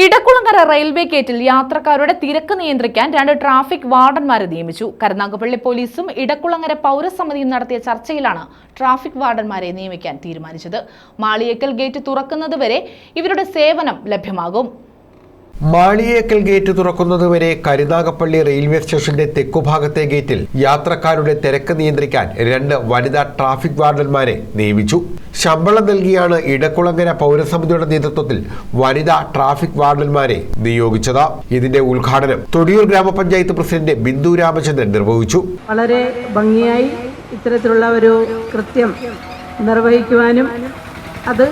Edakkulangara railway ഗേറ്റിൽ യാത്രക്കാരുടെ തിരക്ക് നിയന്ത്രിക്കാൻ രണ്ട് ട്രാഫിക് വാർഡന്മാരെ നിയമിച്ചു. കരുനാഗപ്പള്ളി പോലീസും ഇടക്കുളങ്ങര പൗരസമിതിയും നടത്തിയ ചർച്ചയിലാണ് ട്രാഫിക് വാർഡന്മാരെ നിയമിക്കാൻ തീരുമാനിച്ചത്. മാളിയേക്കൽ ഗേറ്റ് തുറക്കുന്നതുവരെ ഇവരുടെ സേവനം ലഭ്യമാകും. മാളിയേക്കൽ ഗേറ്റ് തുറക്കുന്നതുവരെ കരുനാഗപ്പള്ളി റെയിൽവേ സ്റ്റേഷന്റെ തെക്കുഭാഗത്തെ ഗേറ്റിൽ യാത്രക്കാരുടെ തിരക്ക് നിയന്ത്രിക്കാൻ രണ്ട് വനിതാ ട്രാഫിക് വാർഡന്മാരെ നിയമിച്ചു. ശമ്പളം നൽകിയാണ് ഇടക്കുളങ്ങര പൗരസമിതിയുടെ നേതൃത്വത്തിൽ വനിതാ ട്രാഫിക് വാർഡന്മാരെ നിയോഗിച്ചത്. ഇതിന്റെ ഉദ്ഘാടനം തൊടിയൂർ ഗ്രാമപഞ്ചായത്ത് പ്രസിഡന്റ് ബിന്ദു രാമചന്ദ്രൻ നിർവഹിച്ചു. വളരെ ഭംഗിയായി ഇത്തരത്തിലുള്ള ഒരു കൃത്യം നിർവഹിക്കുവാനും അത്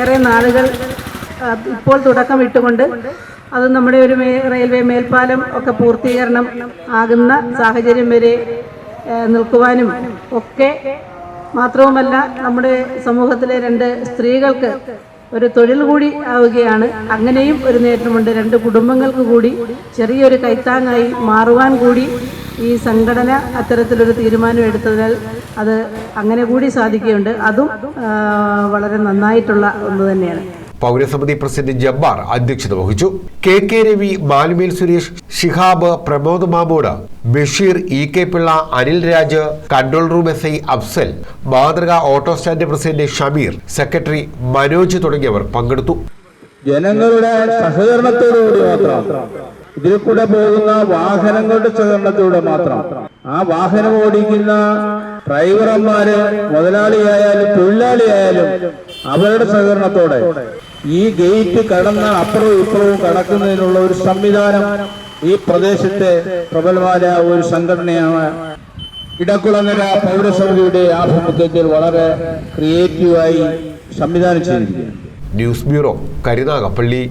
ഏറെ നാളുകൾ ഇപ്പോൾ തുടക്കം ഇട്ടുകൊണ്ട് അത് നമ്മുടെ ഒരു റെയിൽവേ മേൽപ്പാലം ഒക്കെ പൂർത്തീകരണം ആകുന്ന സാഹചര്യം വരെ നിൽക്കുവാനും ഒക്കെ മാത്രവുമല്ല നമ്മുടെ സമൂഹത്തിലെ രണ്ട് സ്ത്രീകൾക്ക് ഒരു തൊഴിൽ കൂടി ആവുകയാണ്. അങ്ങനെയും ഒരു നേട്ടമുണ്ട്. രണ്ട് കുടുംബങ്ങൾക്ക് കൂടി ചെറിയൊരു കൈത്താങ്ങായി മാറുവാൻ കൂടി ഈ സംഘടന അത്തരത്തിലൊരു തീരുമാനം എടുത്തതിനാൽ അത് അങ്ങനെ കൂടി സാധിക്കുകയുണ്ട്. അതും വളരെ നന്നായിട്ടുള്ള ഒന്ന് തന്നെയാണ്. പൗരസമിതി പ്രസിഡന്റ് ജബ്ബാർ അധ്യക്ഷത വഹിച്ചു. K K Ravi Malumel Suresh Shihab Pramod Mamood Basheer E K Pillai Anil Raj control room S I Afsal മാതൃക auto stand president Shameer secretary Manoj തുടങ്ങിയവർ പങ്കെടുത്തു. ജനങ്ങളുടെ സഹകരണത്തോടുകൂടി മാത്രം. ഇതിൽ കൂടെ പോകുന്ന വാഹനങ്ങളുടെ സഹകരണത്തോടെ മാത്രം. ആ വാഹനം ഓടിക്കുന്ന ഡ്രൈവർമാര് മുതലാളിയായാലും തൊഴിലാളിയായാലും അവരുടെ സഹകരണത്തോടെ ഈ ഗേറ്റ് കടന്ന അപ്പുറവും ഇപ്പുറവും കടക്കുന്നതിനുള്ള ഒരു സംവിധാനം ഈ പ്രദേശത്തെ പ്രബലമായ ഒരു സംഘടനയാണ്. ഇടക്കുളങ്ങര പൗരസമിതിയുടെ ആഭിമുഖ്യത്തിൽ വളരെ ക്രിയേറ്റീവായി സംവിധാനം ചെയ്തിരിക്കുകയാണ്. News bureau Karunagappally.